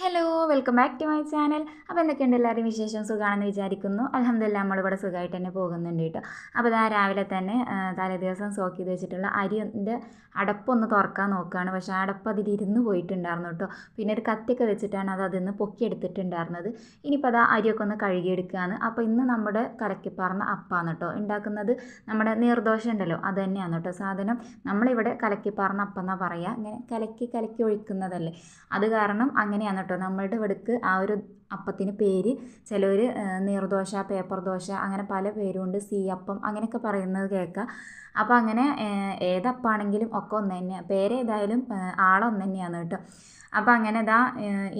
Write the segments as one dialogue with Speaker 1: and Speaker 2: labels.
Speaker 1: Hello welcome back to my channel അപ്പോൾ എന്തൊക്കെയുണ്ട് എല്ലാവരും വിശേഷം? സുഖമാണെന്ന് വിചാരിക്കുന്നു. അലഹമില്ല നമ്മളിവിടെ സുഖമായിട്ട് തന്നെ പോകുന്നുണ്ട് കേട്ടോ. അപ്പോൾ ഇതാ രാവിലെ തന്നെ തലേദിവസം തലേ ദിവസം സോക്ക് ചെയ്ത് വെച്ചിട്ടുള്ള അരിന്റെ അടപ്പൊന്ന് തുറക്കാൻ നോക്കുകയാണ് പക്ഷേ അടപ്പ് അതിലിരുന്ന് പോയിട്ടുണ്ടായിരുന്നു കേട്ടോ. പിന്നെ ഒരു കത്തിയൊക്കെ വെച്ചിട്ടാണ് അത് അതിന്ന് പൊക്കിയെടുത്തിട്ടുണ്ടായിരുന്നത്. ഇനിയിപ്പോൾ അത് അരിയൊക്കെ ഒന്ന് കഴുകിയെടുക്കുകയാണ് അപ്പോൾ ഇന്ന് നമ്മുടെ കലക്കിപ്പാർന്ന അപ്പാണ് കേട്ടോ. ഉണ്ടാക്കുന്നത് നമ്മുടെ നീർദോശ ഉണ്ടല്ലോ അത് തന്നെയാണ് കേട്ടോ സാധനം. നമ്മളിവിടെ കലക്കിപ്പാർന്ന അപ്പം എന്നാണ് പറയുക ഇങ്ങനെ കലക്കി കലക്കി ഒഴിക്കുന്നതല്ലേ. അത് കാരണം അങ്ങനെയാണ് കേട്ടോ. നമ്മളുടെ ഇവിടേക്ക് ആ ഒരു അപ്പത്തിന് പേര് ചിലവർ നീർദോശ പേപ്പർ ദോശ അങ്ങനെ പല പേരുമുണ്ട് സീ അപ്പം അങ്ങനെയൊക്കെ പറയുന്നത് കേൾക്കാം. അപ്പോൾ അങ്ങനെ ഏതപ്പാണെങ്കിലും ഒക്കെ ഒന്ന് തന്നെയാണ് പേരേതായാലും ആളൊന്നു തന്നെയാണ് കേട്ടോ. അപ്പോൾ അങ്ങനെ ഇതാ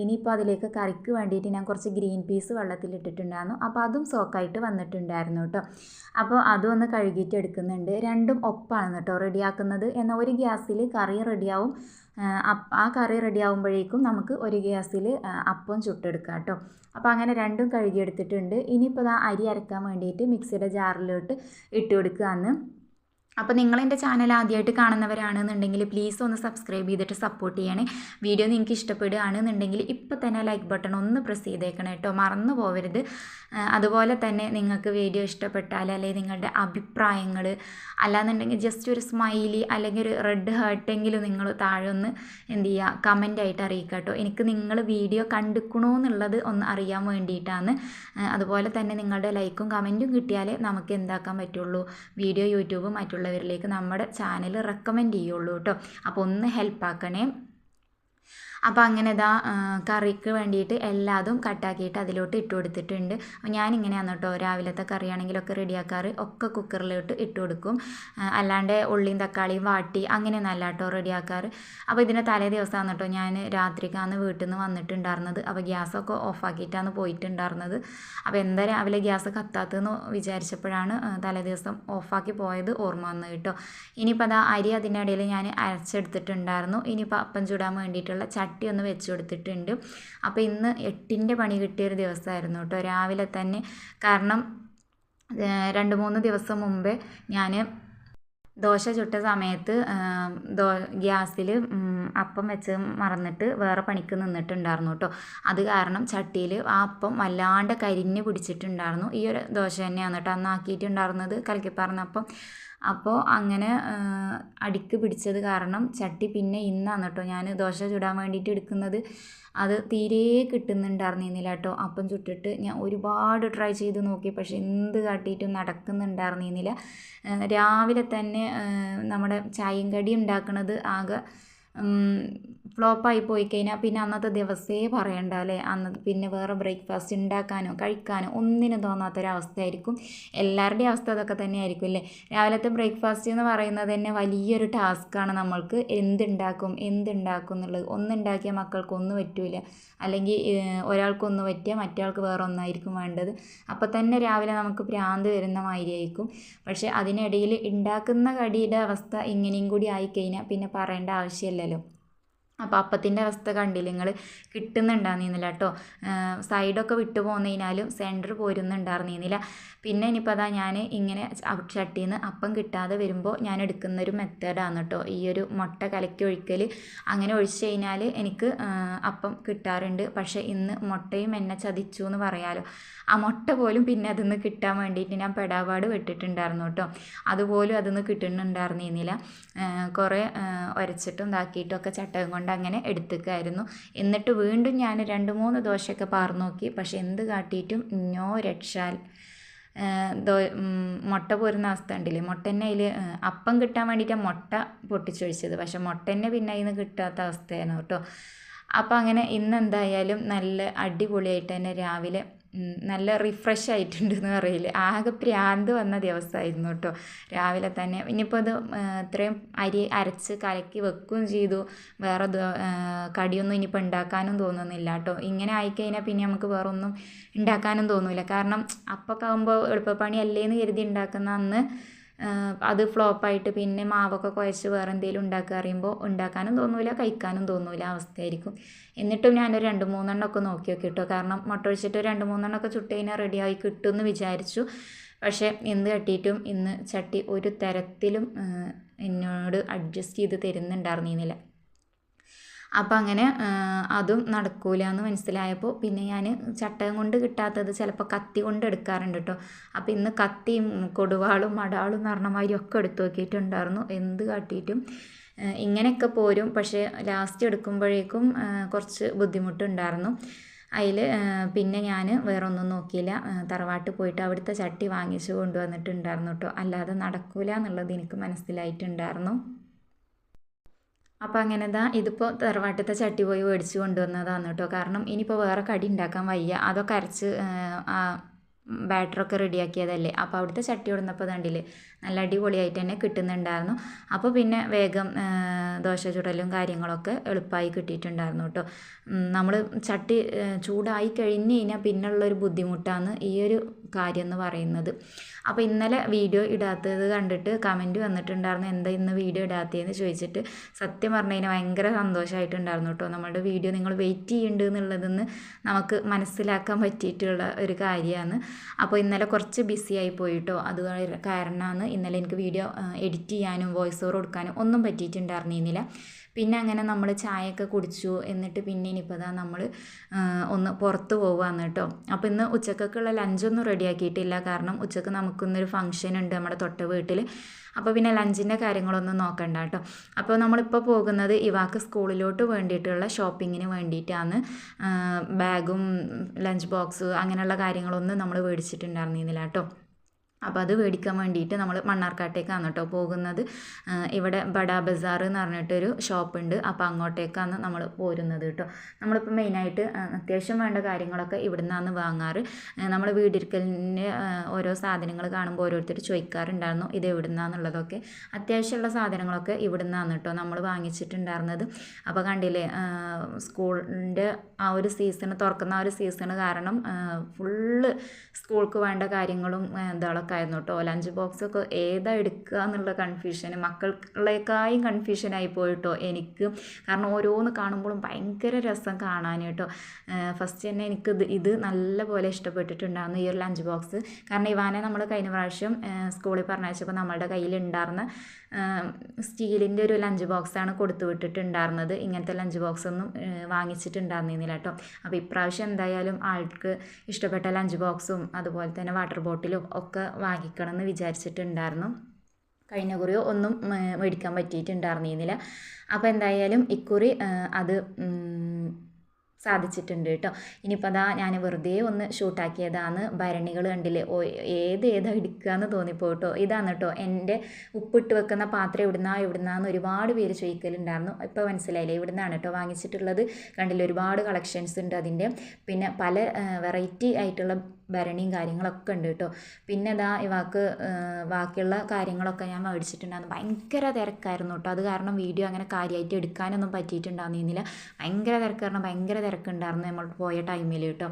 Speaker 1: ഇനിയിപ്പോൾ അതിലേക്ക് കറിക്ക് വേണ്ടിയിട്ട് ഞാൻ കുറച്ച് ഗ്രീൻ പീസ് വെള്ളത്തിൽ വെള്ളത്തിലിട്ടിട്ടുണ്ടായിരുന്നു അപ്പോൾ അതും സോക്കായിട്ട് വന്നിട്ടുണ്ടായിരുന്നു കേട്ടോ. അപ്പോൾ അതും ഒന്ന് കഴുകിയിട്ട് എടുക്കുന്നുണ്ട്. രണ്ടും ഒപ്പാണ് കേട്ടോ റെഡിയാക്കുന്നത്. എന്നാൽ ഒരു ഗ്യാസിൽ കറി റെഡിയാവും. അപ്പ് ആ കറി റെഡി ആകുമ്പോഴേക്കും നമുക്ക് ഒരു ഗ്യാസിൽ അപ്പം ചുട്ടെടുക്കാം കേട്ടോ. അപ്പോൾ അങ്ങനെ രണ്ടും കഴുകിയെടുത്തിട്ടുണ്ട്. ഇനിയിപ്പോൾ ആ അരി അരക്കാൻ വേണ്ടിയിട്ട് മിക്സിയുടെ ജാറിലോട്ട് ഇട്ട് കൊടുക്കുകയാണ്. അപ്പോൾ നിങ്ങൾ എന്റെ ചാനൽ ആദ്യമായിട്ട് കാണുന്നവരാണെന്നുണ്ടെങ്കിൽ പ്ലീസ് ഒന്ന് സബ്സ്ക്രൈബ് ചെയ്തിട്ട് സപ്പോർട്ട് ചെയ്യണേ. വീഡിയോ നിങ്ങൾക്ക് ഇഷ്ടപ്പെടുകയാണെന്നുണ്ടെങ്കിൽ ഇപ്പോൾ തന്നെ ലൈക്ക് ബട്ടൺ ഒന്ന് പ്രസ് ചെയ്തേക്കണം കേട്ടോ മറന്നു പോകരുത് അതുപോലെ തന്നെ നിങ്ങൾക്ക് വീഡിയോ ഇഷ്ടപ്പെട്ടാൽ അല്ലെങ്കിൽ നിങ്ങളുടെ അഭിപ്രായങ്ങൾ അല്ലാന്നുണ്ടെങ്കിൽ ജസ്റ്റ് ഒരു സ്മൈലി അല്ലെങ്കിൽ ഒരു റെഡ് ഹേർട്ടെങ്കിലും നിങ്ങൾ താഴെ ഒന്ന് എന്ത് ചെയ്യുക കമന്റായിട്ട് അറിയിക്കുക കേട്ടോ എനിക്ക് നിങ്ങൾ വീഡിയോ കണ്ടിക്കണോ എന്നുള്ളത് ഒന്ന് അറിയാൻ വേണ്ടിയിട്ടാണ്. അതുപോലെ തന്നെ നിങ്ങളുടെ ലൈക്കും കമന്റും കിട്ടിയാലേ നമുക്ക് എന്താക്കാൻ പറ്റുള്ളൂ. വീഡിയോ യൂട്യൂബ് മറ്റുള്ളവരിലേക്ക് നമ്മുടെ ചാനൽ റെക്കമെൻഡ് ചെയ്യുള്ളൂ കേട്ടോ. അപ്പോൾ ഒന്ന് ഹെൽപ്പ് ആക്കണേ. അപ്പോൾ അങ്ങനെ ഇതാ കറിക്ക് വേണ്ടിയിട്ട് എല്ലാതും കട്ടാക്കിയിട്ട് അതിലോട്ട് ഇട്ട് കൊടുത്തിട്ടുണ്ട്. ഞാനിങ്ങനെയാണ് കേട്ടോ രാവിലത്തെ കറിയാണെങ്കിലൊക്കെ റെഡിയാക്കാറ്. ഒക്കെ കുക്കറിലോട്ട് ഇട്ട് കൊടുക്കും. അല്ലാണ്ട് ഉള്ളിയും തക്കാളിയും വാട്ടി അങ്ങനെ നല്ല കേട്ടോ റെഡിയാക്കാറ്. അപ്പോൾ ഇതിന്റെ തലേ ദിവസമാണ് കേട്ടോ ഞാൻ രാത്രിക്കാണ് വീട്ടിൽ നിന്ന് വന്നിട്ടുണ്ടായിരുന്നത്. അപ്പോൾ ഗ്യാസൊക്കെ ഓഫാക്കിയിട്ടാണ് പോയിട്ടുണ്ടായിരുന്നത്. അപ്പോൾ എന്താ രാവിലെ ഗ്യാസ് കത്താത്തതെന്ന് വിചാരിച്ചപ്പോഴാണ് തലേ ദിവസം ഓഫാക്കി പോയത് ഓർമ്മ വന്നത് കേട്ടോ ഇനിയിപ്പോൾ അതാ അരി അതിന്റെ ഇടയിൽ ഞാൻ അരച്ചെടുത്തിട്ടുണ്ടായിരുന്നു. ഇനിയിപ്പോൾ അപ്പം ചൂടാൻ വേണ്ടിയിട്ടുള്ള ചട്ടി ഒന്ന് വെച്ച് കൊടുത്തിട്ടുണ്ട്. അപ്പോൾ ഇന്ന് എട്ടിന്റെ പണി കിട്ടിയൊരു ദിവസമായിരുന്നു കേട്ടോ. രാവിലെ തന്നെ കാരണം രണ്ട് മൂന്ന് ദിവസം മുമ്പേ ഞാൻ ദോശ ചുട്ട സമയത്ത് ദോ ഗ്യാസിൽ അപ്പം വെച്ച് മറന്നിട്ട് വേറെ പണിക്ക് നിന്നിട്ടുണ്ടായിരുന്നു കേട്ടോ. അത് കാരണം ചട്ടിയിൽ ആ അപ്പം വല്ലാണ്ട് കരിഞ്ഞ് പിടിച്ചിട്ടുണ്ടായിരുന്നു. ഈ ഒരു ദോശ തന്നെയാണ് കേട്ടോ അന്ന് ആക്കിയിട്ടുണ്ടായിരുന്നത്. കലക്കിപ്പാർന്ന അപ്പം അപ്പോൾ അങ്ങനെ അടിക്ക് പിടിച്ചത് കാരണം ചട്ടി പിന്നെ ഇന്നാണ് കേട്ടോ ഞാൻ ദോശ ചുടാൻ വേണ്ടിയിട്ട് എടുക്കുന്നത്. അത് തീരെ കിട്ടുന്നുണ്ടായിരുന്നില്ല കേട്ടോ അപ്പം ചുട്ടിട്ട് ഞാൻ ഒരുപാട് ട്രൈ ചെയ്ത് നോക്കി. പക്ഷെ എന്ത് കാട്ടിയിട്ടും നടക്കുന്നുണ്ടായിരുന്നില്ല. രാവിലെ തന്നെ നമ്മുടെ ചായയും കടി ഉണ്ടാക്കുന്നത് ആകെ ഫ്ലോപ്പായി പോയി കഴിഞ്ഞാൽ പിന്നെ അന്നത്തെ ദിവസേ പറയണ്ട അല്ലേ അന്ന് പിന്നെ വേറെ ബ്രേക്ക്ഫാസ്റ്റ് ഉണ്ടാക്കാനോ കഴിക്കാനോ ഒന്നിനും തോന്നാത്തൊരവസ്ഥയായിരിക്കും. എല്ലാവരുടെയും അവസ്ഥ അതൊക്കെ തന്നെയായിരിക്കും അല്ലേ? രാവിലത്തെ ബ്രേക്ക്ഫാസ്റ്റ് എന്ന് പറയുന്നത് തന്നെ വലിയൊരു ടാസ്ക്കാണ് നമ്മൾക്ക്. എന്തുണ്ടാക്കും എന്തുണ്ടാക്കും എന്നുള്ളത്. ഒന്നുണ്ടാക്കിയ മക്കൾക്ക് ഒന്നും പറ്റൂല. അല്ലെങ്കിൽ ഒരാൾക്കൊന്ന് പറ്റിയാൽ മറ്റേയാൾക്ക് വേറെ ഒന്നായിരിക്കും വേണ്ടത്. അപ്പോൾ തന്നെ രാവിലെ നമുക്ക് ഭ്രാന്ത് വരുന്ന മാതിരിയായിരിക്കും. പക്ഷേ അതിനിടയിൽ ഉണ്ടാക്കുന്ന കടിയുടെ അവസ്ഥ ഇങ്ങനെയും കൂടി ആയിക്കഴിഞ്ഞാൽ പിന്നെ പറയേണ്ട неделю. അപ്പോൾ അപ്പത്തിന്റെ അവസ്ഥ കണ്ടില്ല? നിങ്ങൾ കിട്ടുന്നുണ്ടായിരുന്നില്ല കേട്ടോ സൈഡൊക്കെ വിട്ടു പോകുന്നതിനാലും സെന്റർ പോരുന്നുണ്ടായിരുന്നില്ല. പിന്നെ ഇനിയിപ്പോൾ അതാ ഞാൻ ഇങ്ങനെ ചട്ടിയിൽ നിന്ന് അപ്പം കിട്ടാതെ വരുമ്പോൾ ഞാൻ എടുക്കുന്നൊരു മെത്തേഡാണ് കേട്ടോ ഈ ഒരു മുട്ട കലക്കി ഒഴിക്കൽ അങ്ങനെ ഒഴിച്ചു കഴിഞ്ഞാൽ എനിക്ക് അപ്പം കിട്ടാറുണ്ട്. പക്ഷേ ഇന്ന് മുട്ടയും എന്നെ ചതിച്ചു എന്ന് പറയാലോ. ആ മുട്ട പോലും പിന്നെ അതിൽ നിന്ന് കിട്ടാൻ വേണ്ടിയിട്ട് ഞാൻ പെടാപാട് വിട്ടിട്ടുണ്ടായിരുന്നു കേട്ടോ അതുപോലും അതിൽ നിന്ന് കിട്ടുന്നുണ്ടായിരുന്നില്ല കുറേ ഉരച്ചിട്ടും ഇതാക്കിയിട്ടും ഒക്കെ ചട്ടകം കൊണ്ട് അങ്ങനെ എടുത്തേക്കായിരുന്നു. എന്നിട്ട് വീണ്ടും ഞാൻ രണ്ട് മൂന്ന് ദോശയൊക്കെ പാർന്നു നോക്കി. പക്ഷെ എന്ത് കാട്ടിയിട്ടും ഞോ രക്ഷാൽ. ദോ മുട്ട പോരുന്ന അവസ്ഥ ഉണ്ടല്ലേ മുട്ട തന്നെ അതിൽ അപ്പം കിട്ടാൻ വേണ്ടിയിട്ടാണ് മുട്ട പൊട്ടിച്ചൊഴിച്ചത്. പക്ഷെ മുട്ട തന്നെ പിന്നെ അതിൽ നിന്ന് കിട്ടാത്ത അവസ്ഥയാണ് കേട്ടോ. അപ്പോൾ അങ്ങനെ ഇന്ന് എന്തായാലും നല്ല അടിപൊളിയായിട്ട് തന്നെ രാവിലെ നല്ല റിഫ്രഷ് ആയിട്ടുണ്ട് എന്ന് പറയില്ലേ? ആകെ പ്രാന്ത് വന്ന ദിവസമായിരുന്നു കേട്ടോ രാവിലെ തന്നെ. ഇനിയിപ്പോൾ അത് ഇത്രയും അരി അരച്ച് കലക്കി വെക്കുകയും ചെയ്തു. വേറെ കടിയൊന്നും ഇനിയിപ്പോൾ ഉണ്ടാക്കാനും തോന്നുന്നില്ല കേട്ടോ ഇങ്ങനെ ആയിക്കഴിഞ്ഞാൽ പിന്നെ നമുക്ക് വേറെ ഒന്നും ഉണ്ടാക്കാനും തോന്നില്ല കാരണം അപ്പൊക്കെ ആകുമ്പോൾ എളുപ്പപ്പണി അല്ലേന്ന് കരുതി ഉണ്ടാക്കുന്ന അന്ന് അത് ഫ്ലോപ്പായിട്ട് പിന്നെ മാവൊക്കെ കുഴച്ച് വേറെ എന്തെങ്കിലും ഉണ്ടാക്കുക അറിയുമ്പോൾ ഉണ്ടാക്കാനും തോന്നൂല കഴിക്കാനും തോന്നൂല അവസ്ഥയായിരിക്കും. എന്നിട്ടും ഞാനൊരു രണ്ട് മൂന്നെണ്ണമൊക്കെ നോക്കി നോക്കി കേട്ടോ കാരണം മുട്ട ഒഴിച്ചിട്ട് രണ്ട് മൂന്നെണ്ണമൊക്കെ ചുട്ട് കഴിഞ്ഞാൽ റെഡിയായി കിട്ടുമെന്ന് വിചാരിച്ചു. പക്ഷേ എന്ത് കട്ടിയിട്ടും ഇന്ന് ചട്ടി ഒരു തരത്തിലും എന്നോട് അഡ്ജസ്റ്റ് ചെയ്ത് തരുന്നുണ്ടായിരുന്നില്ല. അപ്പം അങ്ങനെ അതും നടക്കൂല എന്ന് മനസ്സിലായപ്പോൾ പിന്നെ ഞാൻ ചട്ടകം കൊണ്ട് കിട്ടാത്തത് ചിലപ്പോൾ കത്തി കൊണ്ട് എടുക്കാറുണ്ട് കേട്ടോ അപ്പോൾ ഇന്ന് കത്തിയും കൊടുവാളും മടാളും എന്ന് പറഞ്ഞ മാതിരി ഒക്കെ എടുത്തു നോക്കിയിട്ടുണ്ടായിരുന്നു. എന്ത് കാട്ടിയിട്ടും ഇങ്ങനെയൊക്കെ പോരും. പക്ഷേ ലാസ്റ്റ് എടുക്കുമ്പോഴേക്കും കുറച്ച് ബുദ്ധിമുട്ടുണ്ടായിരുന്നു. അതിൽ പിന്നെ ഞാൻ വേറെ ഒന്നും നോക്കിയില്ല തറവാട്ട് പോയിട്ട് അവിടുത്തെ ചട്ടി വാങ്ങിച്ചു കൊണ്ടുവന്നിട്ടുണ്ടായിരുന്നു കേട്ടോ അല്ലാതെ നടക്കൂല എന്നുള്ളത് എനിക്ക് മനസ്സിലായിട്ടുണ്ടായിരുന്നു. അപ്പോൾ അങ്ങനെ ദാ ഇതിപ്പോൾ തറവാട്ടത്തെ ചട്ടി പോയി മേടിച്ച് കൊണ്ടുവന്നതാണ് കേട്ടോ. കാരണം ഇനിയിപ്പോൾ വേറെ കടി ഉണ്ടാക്കാൻ വയ്യ. അതൊക്കെ അരച്ച് ബാറ്ററൊക്കെ റെഡിയാക്കിയതല്ലേ? അപ്പോൾ അവിടുത്തെ ചട്ടി ഉടന്നപ്പോൾ കണ്ടില്ലേ നല്ല അടിപൊളിയായിട്ട് തന്നെ കിട്ടുന്നുണ്ടായിരുന്നു. അപ്പോൾ പിന്നെ വേഗം ദോശ ചുടലും കാര്യങ്ങളൊക്കെ എളുപ്പമായി കിട്ടിയിട്ടുണ്ടായിരുന്നു കേട്ടോ. നമ്മൾ ചട്ടി ചൂടായി കഴിഞ്ഞ് കഴിഞ്ഞാൽ പിന്നുള്ളൊരു ബുദ്ധിമുട്ടാണ് ഈ ഒരു കാര്യം എന്ന് പറയുന്നത്. അപ്പോൾ ഇന്നലെ വീഡിയോ ഇടാത്തത് കണ്ടിട്ട് കമന്റ് വന്നിട്ടുണ്ടായിരുന്നു എന്താ ഇന്ന് വീഡിയോ ഇടാത്തതെന്ന് ചോദിച്ചിട്ട് സത്യം പറഞ്ഞു കഴിഞ്ഞാൽ ഭയങ്കര സന്തോഷമായിട്ടുണ്ടായിരുന്നു കേട്ടോ. നമ്മളുടെ വീഡിയോ നിങ്ങൾ വെയിറ്റ് ചെയ്യുന്നുണ്ട് എന്നുള്ളതെന്ന് നമുക്ക് മനസ്സിലാക്കാൻ പറ്റിയിട്ടുള്ള ഒരു കാര്യമാണ്. അപ്പോൾ ഇന്നലെ കുറച്ച് ബിസി ആയി പോയിട്ടോ. അത് കാരണമാണ് ഇന്നലെ എനിക്ക് വീഡിയോ എഡിറ്റ് ചെയ്യാനും വോയിസ് ഓവർ കൊടുക്കാനും ഒന്നും പറ്റിയിട്ടുണ്ടായിരുന്നില്ല. പിന്നെ അങ്ങനെ നമ്മൾ ചായയൊക്കെ കുടിച്ചു. എന്നിട്ട് പിന്നെ ഇനിയിപ്പോൾ ഇതാ നമ്മൾ ഒന്ന് പുറത്ത് പോവുകയാണ് കേട്ടോ. അപ്പോൾ ഇന്ന് ഉച്ചക്കൊക്കെയുള്ള ലഞ്ചൊന്നും റെഡിയാക്കിയിട്ടില്ല. കാരണം ഉച്ചയ്ക്ക് നമുക്കിന്നൊരു ഫംഗ്ഷൻ ഉണ്ട് നമ്മുടെ തൊട്ട വീട്ടിൽ അപ്പോൾ പിന്നെ ലഞ്ചിന്റെ കാര്യങ്ങളൊന്നും നോക്കണ്ട കേട്ടോ. അപ്പോൾ നമ്മളിപ്പോൾ പോകുന്നത് ഇവാക്ക് സ്കൂളിലോട്ട് വേണ്ടിയിട്ടുള്ള ഷോപ്പിങ്ങിന് വേണ്ടിയിട്ടാണ് ബാഗും ലഞ്ച് ബോക്സ് അങ്ങനെയുള്ള കാര്യങ്ങളൊന്നും നമ്മൾ മേടിച്ചിട്ടുണ്ടായിരുന്നില്ല കേട്ടോ. അപ്പോൾ അത് മേടിക്കാൻ വേണ്ടിയിട്ട് നമ്മൾ മണ്ണാർക്കാട്ടേക്കാണ് കേട്ടോ പോകുന്നത്. ഇവിടെ ബഡാ ബസാർ എന്ന് പറഞ്ഞിട്ടൊരു ഷോപ്പുണ്ട്. അപ്പോൾ അങ്ങോട്ടേക്കാണ് നമ്മൾ പോരുന്നത് കേട്ടോ നമ്മളിപ്പോൾ മെയിനായിട്ട് അത്യാവശ്യം വേണ്ട കാര്യങ്ങളൊക്കെ ഇവിടെ നിന്നാണ് വാങ്ങാറ് നമ്മൾ വീടിരിക്കലിന് ഓരോ സാധനങ്ങൾ കാണുമ്പോൾ ഓരോരുത്തർ ചോദിക്കാറുണ്ടായിരുന്നു ഇത് എവിടെ നിന്നാന്നുള്ളതൊക്കെ അത്യാവശ്യമുള്ള സാധനങ്ങളൊക്കെ ഇവിടെ നിന്നാണ് കേട്ടോ നമ്മൾ വാങ്ങിച്ചിട്ടുണ്ടായിരുന്നത്. അപ്പോൾ കണ്ടില്ലേ സ്കൂളിന്റെ ആ ഒരു സീസൺ തുറക്കുന്ന ആ ഒരു സീസൺ കാരണം ഫുള്ള് സ്കൂൾക്ക് വേണ്ട കാര്യങ്ങളും ആ, ആയിരുന്നു കേട്ടോ. ലഞ്ച് ബോക്സൊക്കെ ഏതാ എടുക്കുക എന്നുള്ള കൺഫ്യൂഷൻ മക്കളേക്കായും കൺഫ്യൂഷനായി പോയിട്ടോ എനിക്ക്. കാരണം ഓരോന്ന് കാണുമ്പോഴും ഭയങ്കര രസം കാണാൻ കേട്ടോ. ഫസ്റ്റ് തന്നെ എനിക്ക് ഇത് നല്ല പോലെ ഇഷ്ടപ്പെട്ടിട്ടുണ്ടായിരുന്നു ഈ ഒരു ലഞ്ച് ബോക്സ് കാരണം ഇവാനെ നമ്മൾ കഴിഞ്ഞ പ്രാവശ്യം സ്കൂളിൽ പറഞ്ഞപ്പോൾ നമ്മളുടെ കയ്യിലുണ്ടായിരുന്ന സ്റ്റീലിന്റെ ഒരു ലഞ്ച് ബോക്സാണ് കൊടുത്തു വിട്ടിട്ടുണ്ടായിരുന്നത് ഇങ്ങനത്തെ ലഞ്ച് ബോക്സ് ഒന്നും വാങ്ങിച്ചിട്ടുണ്ടായിരുന്നില്ല കേട്ടോ. അപ്പോൾ ഇപ്രാവശ്യം എന്തായാലും ആൾക്ക് ഇഷ്ടപ്പെട്ട ലഞ്ച് ബോക്സും അതുപോലെ തന്നെ വാട്ടർ ബോട്ടിലും ഒക്കെ വാങ്ങിക്കണം എന്ന് വിചാരിച്ചിട്ടുണ്ടായിരുന്നു. കഴിഞ്ഞ കുറിയോ ഒന്നും മേടിക്കാൻ പറ്റിയിട്ടുണ്ടായിരുന്നില്ല അപ്പോൾ എന്തായാലും ഇക്കുറി അത് സാധിച്ചിട്ടുണ്ട് കേട്ടോ. ഇനിയിപ്പോൾ അതാ ഞാൻ വെറുതെ ഒന്ന് ഷൂട്ടാക്കിയതാണ് ഭരണികൾ കണ്ടില്ലേ? ഓ ഏത് ഏതാ എടുക്കുക എന്ന് തോന്നിപ്പോ കേട്ടോ. ഇതാണ് കേട്ടോ. എന്റെ ഉപ്പിട്ട് വെക്കുന്ന പാത്രം എവിടുന്നാ എവിടുന്നാന്ന് ഒരുപാട് പേര് ചോദിക്കലുണ്ടായിരുന്നു. ഇപ്പോൾ മനസ്സിലായില്ലേ? ഇവിടുന്നാണ് കേട്ടോ വാങ്ങിച്ചിട്ടുള്ളത്. കണ്ടില്ലേ? ഒരുപാട് കളക്ഷൻസ് ഉണ്ട് അതിന്റെ. പിന്നെ പല വെറൈറ്റി ആയിട്ടുള്ള ഭരണിയും കാര്യങ്ങളൊക്കെ ഉണ്ട് കേട്ടോ. പിന്നെ അതാ ഈ വാക്ക് ബാക്കിയുള്ള കാര്യങ്ങളൊക്കെ ഞാൻ മേടിച്ചിട്ടുണ്ടായിരുന്നു. ഭയങ്കര തിരക്കായിരുന്നു കേട്ടോ. അത് കാരണം വീഡിയോ അങ്ങനെ കാര്യമായിട്ട് എടുക്കാനൊന്നും പറ്റിയിട്ടുണ്ടായിരുന്നില്ല ഭയങ്കര തിരക്ക് കാരണം ഭയങ്കര തിരക്കുണ്ടായിരുന്നു നമ്മൾ പോയ ടൈമിൽ കേട്ടോ.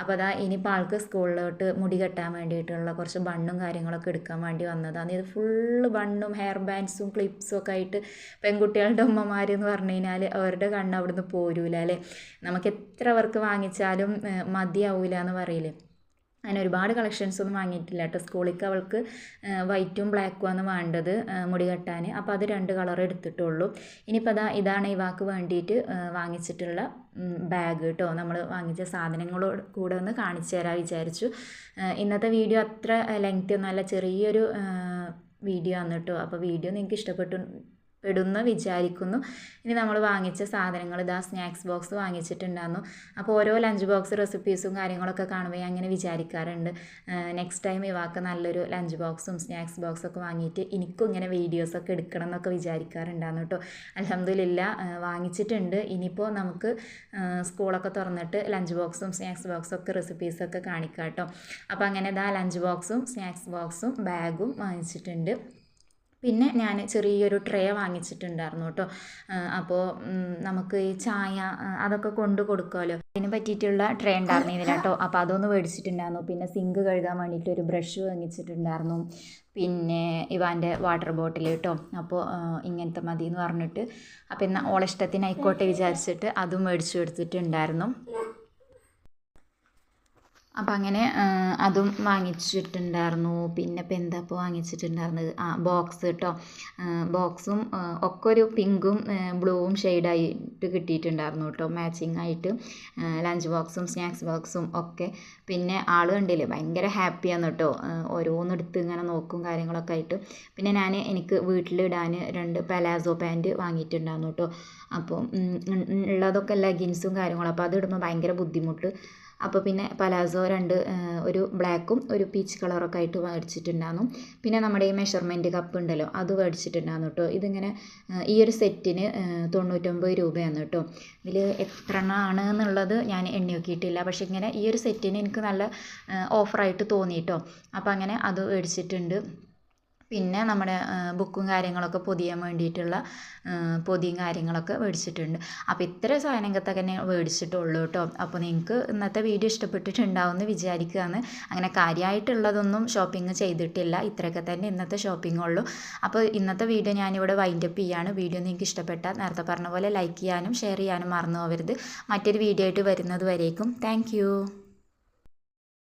Speaker 1: അപ്പോൾ അതാ ഇനിയിപ്പോൾ ആൾക്ക് സ്കൂളിലോട്ട് മുടി കെട്ടാൻ വേണ്ടിയിട്ടുള്ള കുറച്ച് ബണ്ണും കാര്യങ്ങളൊക്കെ എടുക്കാൻ വേണ്ടി വന്നതാണ്. ഇത് ഫുള്ള് ബണ്ണും ഹെയർ ബാൻഡ്സും ക്ലിപ്സും ഒക്കെ ആയിട്ട് പെൺകുട്ടികളുടെ ഉമ്മമാർ എന്ന് പറഞ്ഞു കഴിഞ്ഞാൽ അവരുടെ കണ്ണ് അവിടുന്ന് പോരൂല അല്ലേ? നമുക്ക് എത്ര വർക്ക് വാങ്ങിച്ചാലും മതിയാവൂല എന്ന് പറയില്ലേ? അങ്ങനെ ഒരുപാട് കളക്ഷൻസ് ഒന്നും വാങ്ങിയിട്ടില്ല കേട്ടോ. സ്കൂളിലേക്ക് അവൾക്ക് വൈറ്റും ബ്ലാക്കും ആണ് വേണ്ടത് മുടി കെട്ടാൻ അപ്പോൾ അത് രണ്ട് കളർ എടുത്തിട്ടുള്ളൂ. ഇനിയിപ്പോൾ അതാ ഇതാണ് ഇവാക്ക് വേണ്ടിയിട്ട് വാങ്ങിച്ചിട്ടുള്ള ബാഗ് കേട്ടോ. നമ്മൾ വാങ്ങിച്ച സാധനങ്ങളോട് കൂടെ ഒന്ന് കാണിച്ചു തരാൻ വിചാരിച്ചു. ഇന്നത്തെ വീഡിയോ അത്ര ലെങ്ത് ഒന്നുമല്ല ചെറിയൊരു വീഡിയോ ആണ് കേട്ടോ. അപ്പോൾ വീഡിയോ നിങ്ങൾക്ക് ഇഷ്ടപ്പെട്ടു പെടുന്ന വിചാരിക്കുന്നു. ഇനി നമ്മൾ വാങ്ങിച്ച സാധനങ്ങൾ ഇതാ സ്നാക്സ് ബോക്സ് വാങ്ങിച്ചിട്ടുണ്ടായിരുന്നു. അപ്പോൾ ഓരോ ലഞ്ച് ബോക്സ് റെസിപ്പീസും കാര്യങ്ങളൊക്കെ കാണുമ്പോൾ ഞാൻ അങ്ങനെ വിചാരിക്കാറുണ്ട്. നെക്സ്റ്റ് ടൈം ഇവാക്ക് നല്ലൊരു ലഞ്ച് ബോക്സും സ്നാക്സ് ബോക്സൊക്കെ വാങ്ങിയിട്ട് എനിക്കും ഇങ്ങനെ വീഡിയോസൊക്കെ എടുക്കണം എന്നൊക്കെ വിചാരിക്കാറുണ്ടായിരുന്നു കേട്ടോ. അലഹമ്മദില്ല വാങ്ങിച്ചിട്ടുണ്ട്. ഇനിയിപ്പോൾ നമുക്ക് സ്കൂളൊക്കെ തുറന്നിട്ട് ലഞ്ച് ബോക്സും സ്നാക്സ് ബോക്സും ഒക്കെ റെസിപ്പീസൊക്കെ കാണിക്കാം കേട്ടോ. അപ്പോൾ അങ്ങനെ ഇതാ ലഞ്ച് ബോക്സും സ്നാക്സ് ബോക്സും ബാഗും വാങ്ങിച്ചിട്ടുണ്ട്. പിന്നെ ഞാൻ ചെറിയൊരു ട്രേ വാങ്ങിച്ചിട്ടുണ്ടായിരുന്നു കേട്ടോ. അപ്പോൾ നമുക്ക് ഈ ചായ അതൊക്കെ കൊണ്ട് കൊടുക്കുമല്ലോ അതിന് പറ്റിയിട്ടുള്ള ട്രേ ഉണ്ടായിരുന്നില്ല കേട്ടോ. അപ്പോൾ അതൊന്ന് മേടിച്ചിട്ടുണ്ടായിരുന്നു. പിന്നെ സിങ്ക് കഴുകാൻ വേണ്ടിയിട്ട് ഒരു ബ്രഷ് വാങ്ങിച്ചിട്ടുണ്ടായിരുന്നു. പിന്നെ ഇവാന്റെ വാട്ടർ ബോട്ടിൽ കേട്ടോ. അപ്പോൾ ഇങ്ങനത്തെ മതി എന്ന് പറഞ്ഞിട്ട് അപ്പോൾ എന്നാൽ ഓളിഷ്ടത്തിന് ആയിക്കോട്ടെ വിചാരിച്ചിട്ട് അതും മേടിച്ചു കൊടുത്തിട്ടുണ്ടായിരുന്നു. അപ്പം അങ്ങനെ അതും വാങ്ങിച്ചിട്ടുണ്ടായിരുന്നു. പിന്നെ ഇപ്പം എന്താ ഇപ്പോൾ വാങ്ങിച്ചിട്ടുണ്ടായിരുന്നത്? ആ ബോക്സ് കേട്ടോ ബോക്സും ഒക്കെ ഒരു പിങ്കും ബ്ലൂവും ഷെയ്ഡായിട്ട് കിട്ടിയിട്ടുണ്ടായിരുന്നു കേട്ടോ മാച്ചിങ് ആയിട്ട് ലഞ്ച് ബോക്സും സ്നാക്സ് ബോക്സും ഒക്കെ. പിന്നെ ആൾ കണ്ടില്ലേ ഭയങ്കര ഹാപ്പിയാണ് കേട്ടോ ഓരോന്നെടുത്ത് ഇങ്ങനെ നോക്കും കാര്യങ്ങളൊക്കെ ആയിട്ട്. പിന്നെ ഞാൻ എനിക്ക് വീട്ടിലിടാൻ രണ്ട് പലാസോ പാന്റ് വാങ്ങിയിട്ടുണ്ടായിരുന്നു കേട്ടോ അപ്പോൾ ഉള്ളതൊക്കെ ലെഗിൻസും കാര്യങ്ങളും. അപ്പോൾ അത് ഇടുമ്പോൾ ഭയങ്കര ബുദ്ധിമുട്ട്. അപ്പോൾ പിന്നെ പലാസോ രണ്ട് ഒരു ബ്ലാക്കും ഒരു പീച്ച് കളറൊക്കെ ആയിട്ട് മേടിച്ചിട്ടുണ്ടായിരുന്നു പിന്നെ നമ്മുടെ ഈ മെഷർമെന്റ് കപ്പ് ഉണ്ടല്ലോ അത് മേടിച്ചിട്ടുണ്ടായിരുന്നു കേട്ടോ ഇതിങ്ങനെ ഈ ഒരു സെറ്റിന് തൊണ്ണൂറ്റൊമ്പത് രൂപയാണ് കേട്ടോ ഇതിൽ എത്ര എണ്ണമാണ് എന്നുള്ളത് ഞാൻ എണ്ണി നോക്കിയിട്ടില്ല. പക്ഷെ ഇങ്ങനെ ഈ ഒരു സെറ്റിന് എനിക്ക് നല്ല ഓഫറായിട്ട് തോന്നി കേട്ടോ അപ്പോൾ അങ്ങനെ അത് മേടിച്ചിട്ടുണ്ട്. പിന്നെ നമ്മുടെ ബുക്കും കാര്യങ്ങളൊക്കെ പൊതിയാൻ വേണ്ടിയിട്ടുള്ള പൊതിയും കാര്യങ്ങളൊക്കെ മേടിച്ചിട്ടുണ്ട്. അപ്പോൾ ഇത്ര സാധനങ്ങളൊക്കെ തന്നെ മേടിച്ചിട്ടുള്ളൂ കേട്ടോ അപ്പോൾ നിങ്ങൾക്ക് ഇന്നത്തെ വീഡിയോ ഇഷ്ടപ്പെട്ടിട്ടുണ്ടാവുമെന്ന് വിചാരിക്കുകയാണ് അങ്ങനെ കാര്യമായിട്ടുള്ളതൊന്നും ഷോപ്പിംഗ് ചെയ്തിട്ടില്ല. ഇത്രയൊക്കെ തന്നെ ഇന്നത്തെ ഷോപ്പിംഗ് അപ്പോൾ ഇന്നത്തെ വീഡിയോ ഞാനിവിടെ വൈൻഡപ്പ് ചെയ്യാണ്. വീഡിയോ നിങ്ങൾക്ക് ഇഷ്ടപ്പെട്ടാൽ നേരത്തെ പറഞ്ഞ പോലെ ലൈക്ക് ചെയ്യാനും ഷെയർ ചെയ്യാനും മറന്നു പോകരുത്. മറ്റൊരു വീഡിയോ ആയിട്ട് വരുന്നത് വരേക്കും. താങ്ക്